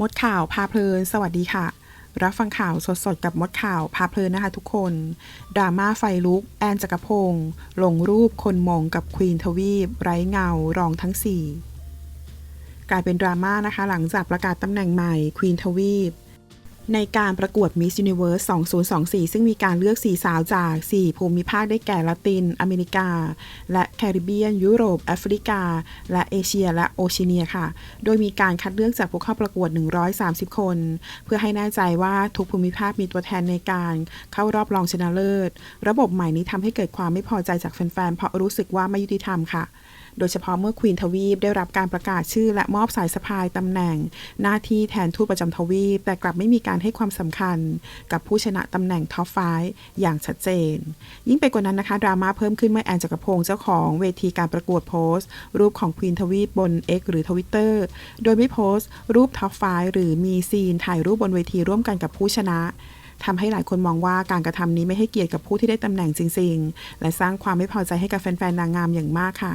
มดข่าวพาเพลิน สวัสดีค่ะ รับฟังข่าวสดๆ กับมดข่าวพาเพลินนะคะทุกคน ดราม่าไฟลุก แอนจักรพงศ์ลงรูปคนมองกับควีนทวีป ไร้เงารองทั้ง 4 กลายเป็นดราม่านะคะ หลังจากประกาศตำแหน่งใหม่ควีนทวีป ในการประกวด Miss Universe 2024 ซึ่งมีการเลือก 4 สาวจาก 4 ภูมิภาคได้แก่ละติน อเมริกา และแคริบเบียน ยุโรป แอฟริกา และเอเชีย และโอเชียเนียค่ะ โดยมีการคัดเลือกจากผู้เข้าประกวด 130 คน เพื่อให้แน่ใจว่าทุกภูมิภาคมีตัวแทนในการเข้ารอบรองชนะเลิศ ระบบใหม่นี้ทำให้เกิดความไม่พอใจจากแฟนๆ เพราะรู้สึกว่าไม่ยุติธรรมค่ะ โดยเฉพาะเมื่อควีนทวีปได้รับการประกาศชื่อ และมอบสายสะพายตำแหน่ง หน้าที่แทนทูตประจำทวีป แต่กลับไม่มีการให้ความสำคัญ กับผู้ชนะตำแหน่งท็อปไฟอย่างชัดเจน ยิ่งไปกว่านั้นนะคะ ดราม่าเพิ่มขึ้นเมื่อแอนจักรพงศ์เจ้าของเวทีการประกวดโพสต์ รูปของควีนทวีปบน X หรือทวิตเตอร์โดยไม่โพสต์ รูปท็อปไฟหรือมีซีนถ่ายรูปบนเวทีร่วมกันกับผู้ชนะทำให้หลายคนมองว่าการกระทำนี้ไม่ให้เกียรติกับผู้ที่ได้ตำแหน่งจริง ๆ และสร้างความไม่พอใจให้กับแฟนๆนางงามอย่างมากค่ะ